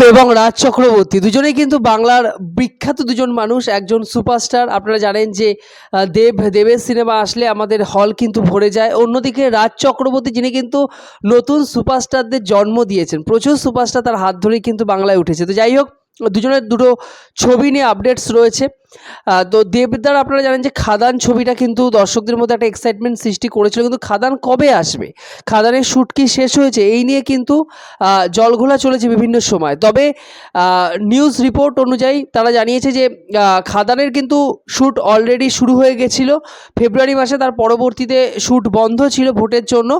দেব এবং রাজ চক্রবর্তী। দুজনেই কিন্তু বাংলার বিখ্যাত দুজন মানুষ, একজন সুপারস্টার। আপনারা জানেন যে দেব, দেবের সিনেমা আসলে আমাদের হল কিন্তু ভরে যায়। অন্যদিকে রাজ চক্রবর্তী, যিনি কিন্তু নতুন সুপারস্টারদের জন্ম দিয়েছেন। প্রচুর সুপারস্টার তার হাত ধরেই কিন্তু বাংলায় উঠেছে। তো যাই হোক, দুজনের দুটো ছবি নিয়ে আপডেটস রয়েছে। তো দেবদার আপনারা জানেন যে খাদান ছবিটা কিন্তু দর্শকদের মধ্যে একটা এক্সাইটমেন্ট সৃষ্টি করেছিল। কিন্তু খাদান কবে আসবে? খাদানের শ্যুট কি শেষ হয়েছে, এই নিয়ে কিন্তু জলঘোলা চলেছে বিভিন্ন সময়। তবে নিউজ রিপোর্ট অনুযায়ী তারা জানিয়েছে যে খাদানের কিন্তু শ্যুট অলরেডি শুরু হয়ে গেছিল। ফেব্রুয়ারি মাসে তার পরবর্তীতে শ্যুট বন্ধ ছিল ভোটের জন্য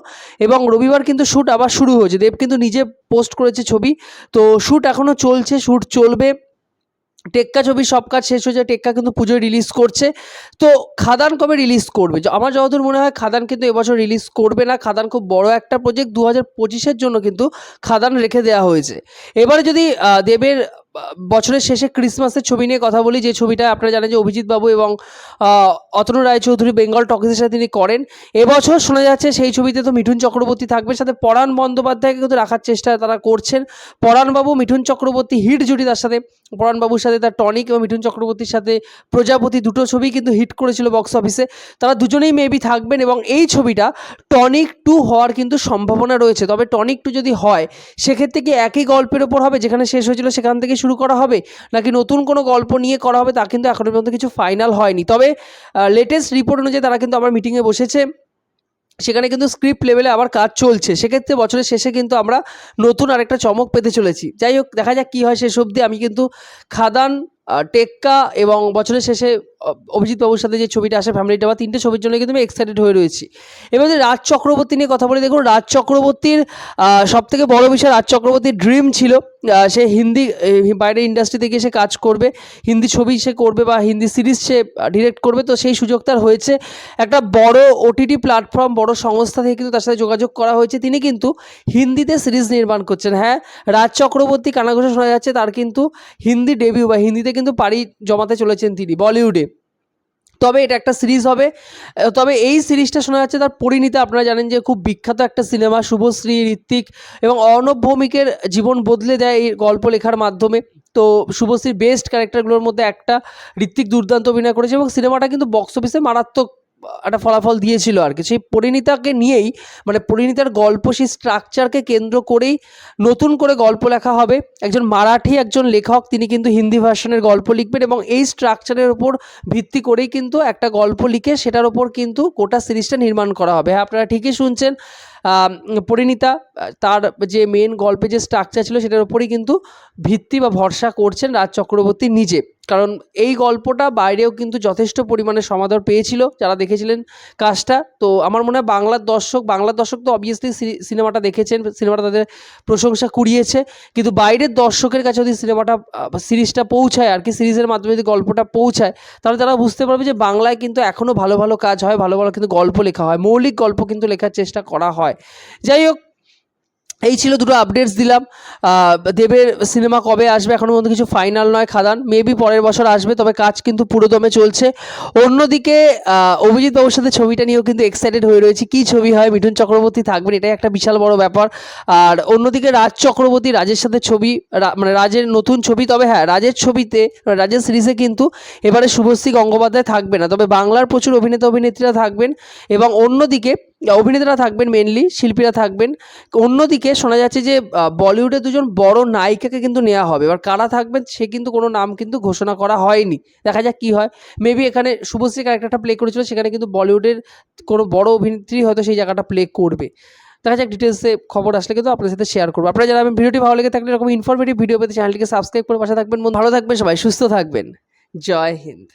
এবং রবিবার কিন্তু শ্যুট আবার শুরু হয়েছে। দেব কিন্তু নিজে পোস্ট করেছে ছবি। তো শ্যুট এখনও চলছে শ্যুট চলবে। টেক্কা ছবি সব কাজ শেষ হয়ে যায়, টেক্কা কিন্তু পুজোয় রিলিজ করছে। তো খাদান কবে রিলিজ করবে? আমার যতদূর মনে হয় খাদান কিন্তু এবছর রিলিজ করবে না। খাদান খুব বড় একটা প্রজেক্ট দু হাজার পঁচিশের জন্য কিন্তু খাদান রেখে দেওয়া হয়েছে। এবারে যদি দেবের বছরের শেষে ক্রিসমাসের ছবি নিয়ে কথা বলি, যে ছবিটা আপনারা জানেন যে অভিজিৎ বাবু এবং অতনু রায়চৌধুরী বেঙ্গল টকিজের সাথে তিনি করেন। এবছর শোনা যাচ্ছে সেই ছবিতে তো মিঠুন চক্রবর্তী থাকবে, সাথে পরাণ বন্দ্যোপাধ্যায়কে কিন্তু রাখার চেষ্টা তারা করছেন। পরাণবাবু মিঠুন চক্রবর্তী হিট জুটি তার সাথে পরাণবাবুর সাথে তার টনিক এবং মিঠুন চক্রবর্তীর সাথে প্রজাপতি দুটো ছবি কিন্তু হিট করেছিল বক্স অফিসে। তারা দুজনেই মেবি থাকবেন এবং এই ছবিটা টনিক টু হওয়ার কিন্তু সম্ভাবনা রয়েছে। তবে টনিক টু যদি হয়, সেক্ষেত্রে কি একই গল্পের ওপর হবে, যেখানে শেষ হয়েছিল সেখান থেকে শুরু করা হবে? নাকি নতুন কোনো গল্প নিয়ে করা হবে? তা কিন্তু এখনও পর্যন্ত কিছু ফাইনাল হয়নি। তবে লেটেস্ট রিপোর্ট অনুযায়ী তারা কিন্তু আবার মিটিংয়ে বসেছে। সেখানে কিন্তু স্ক্রিপ্ট লেভেলে আবার কাজ চলছে। সেক্ষেত্রে বছরের শেষে কিন্তু আমরা নতুন আরেকটা চমক পেতে চলেছি। যাই হোক, দেখা যাক কী হয় শেষ অবধি। আমি কিন্তু খাদান টেক্কা এবং বছরের শেষে অভিজিৎ বাবুর সাথে যে ছবিটা আসে ফ্যামিলিটা ডাবা তিনটে ছবির জন্য কিন্তু আমি এক্সাইটেড হয়ে রয়েছি। এবার রাজ চক্রবর্তী নিয়ে কথা বলি, দেখুন, রাজ চক্রবর্তীর সব থেকে বড় বিষয় রাজ চক্রবর্তীর ড্রিম ছিল। সে হিন্দি বাইরের ইন্ডাস্ট্রিতে গিয়ে সে কাজ করবে। হিন্দি ছবি সে করবে বা হিন্দি সিরিজ সে ডিরেক্ট করবে। তো সেই সুযোগ তার হয়েছে। একটা বড় ওটিটি প্ল্যাটফর্ম বড় সংস্থা থেকে কিন্তু তার সাথে যোগাযোগ করা হয়েছে। তিনি কিন্তু হিন্দিতে সিরিজ নির্মাণ করছেন। হ্যাঁ রাজ চক্রবর্তী কানাঘোষা শোনা যাচ্ছে। তার কিন্তু হিন্দি ডেবিউ বা হিন্দিতে কিন্তু পাড়ি জমাতে চলেছেন তিনি বলিউডে তবে এটা একটা সিরিজ হবে। তবে এই সিরিজটা শোনা যাচ্ছে তার পরিণীতা। আপনারা জানেন যে খুব বিখ্যাত একটা সিনেমা, শুভশ্রী, ঋত্বিক এবং অর্ণব ভৌমিকের জীবন বদলে দেয় এই গল্প লেখার মাধ্যমে। তো শুভশ্রীর বেস্ট ক্যারেক্টারগুলোর মধ্যে একটা ঋত্বিক দুর্দান্ত অভিনয় করেছে এবং সিনেমাটা কিন্তু বক্স অফিসে মারাত্মক একটা ফলাফল দিয়েছিল আর কি। সেই পরিণীতাকে নিয়েই মানে পরিণীতার গল্প সেই স্ট্রাকচারকে কেন্দ্র করেই নতুন করে গল্প লেখা হবে। একজন মারাঠি, একজন লেখক, তিনি কিন্তু হিন্দি ভার্সনের গল্প লিখবেন এবং এই স্ট্রাকচারের ওপর ভিত্তি করেই কিন্তু একটা গল্প লিখে সেটার ওপর কিন্তু গোটা সিরিজটা নির্মাণ করা হবে। হ্যাঁ আপনারা ঠিকই শুনছেন। পরিণীতা, তার যে মেন গল্পে যে স্ট্রাকচার ছিল সেটার উপরেই কিন্তু ভিত্তি বা ভরসা করছেন রাজ চক্রবর্তী নিজে। কারণ এই গল্পটা বাইরেও কিন্তু যথেষ্ট পরিমাণে সমাদর পেয়েছিল যারা দেখেছিলেন কাজটা। তো আমার মনে হয় বাংলার দর্শক বাংলার দর্শক তো অবভিয়াসলি সিনেমাটা দেখেছেন, সিনেমাটা তাদের প্রশংসা কুড়িয়েছে। কিন্তু বাইরের দর্শকের কাছে যদি সিনেমাটা সিরিজটা পৌঁছায় আর কি, সিরিজের মাধ্যমে যদি গল্পটা পৌঁছায়, তাহলে তারা বুঝতে পারবে যে বাংলায় কিন্তু এখনও ভালো ভালো কাজ হয়, ভালো ভালো কিন্তু গল্প লেখা হয়। মৌলিক গল্প কিন্তু লেখার চেষ্টা করা হয়। যাই হোক এই ছিল দুটো আপডেটস দিলাম। দেবের সিনেমা কবে আসবে? এখনও পর্যন্ত কিছু ফাইনাল নয় খাদান। মেবি পরের বছর আসবে, তবে কাজ কিন্তু পুরোদমে চলছে। অন্যদিকে অভিজিৎ বাবুর সাথে ছবিটা নিয়েও কিন্তু এক্সাইটেড হয়ে রয়েছে। কী ছবি হয়? মিঠুন চক্রবর্তী থাকবেন, এটাই একটা বিশাল বড় ব্যাপার। আর অন্যদিকে রাজ চক্রবর্তী, রাজের সাথে ছবি মানে রাজের নতুন ছবি, তবে হ্যাঁ রাজের ছবিতে, রাজের সিরিজে কিন্তু এবারে শুভশ্রী গঙ্গোপাধ্যায় থাকবে না। তবে বাংলার প্রচুর অভিনেতা, অভিনেত্রীরা থাকবেন এবং অন্যদিকে, অভিনেতারা থাকবেন মেনলি শিল্পীরা থাকবেন। অন্যদিকে শোনা যাচ্ছে যে আহ, বলিউডের দুজন বড় নায়িকাকে কিন্তু নেওয়া হবে। এবার কারা থাকবেন সে কিন্তু কোনো নাম কিন্তু ঘোষণা করা হয়নি। দেখা যাক কী হয়। মেবি এখানে শুভশ্রী ক্যারেক্টারটা প্লে করেছিল সেখানে কিন্তু বলিউডের কোনো বড় অভিনেত্রী হয়তো সেই জায়গাটা প্লে করবে। দেখা যাক ডিটেলসে খবর আসলে কিন্তু আপনাদের সাথে শেয়ার করব। আপনারা যারা ভিডিওটি ভালো লেগে থাকলে এরকম ইনফরমেটিভ ভিডিও পেতে চ্যানেলটিকে সাবস্ক্রাইব করে পাশে থাকবেন। ভালো থাকবেন সবাই সুস্থ থাকবেন। জয় হিন্দ।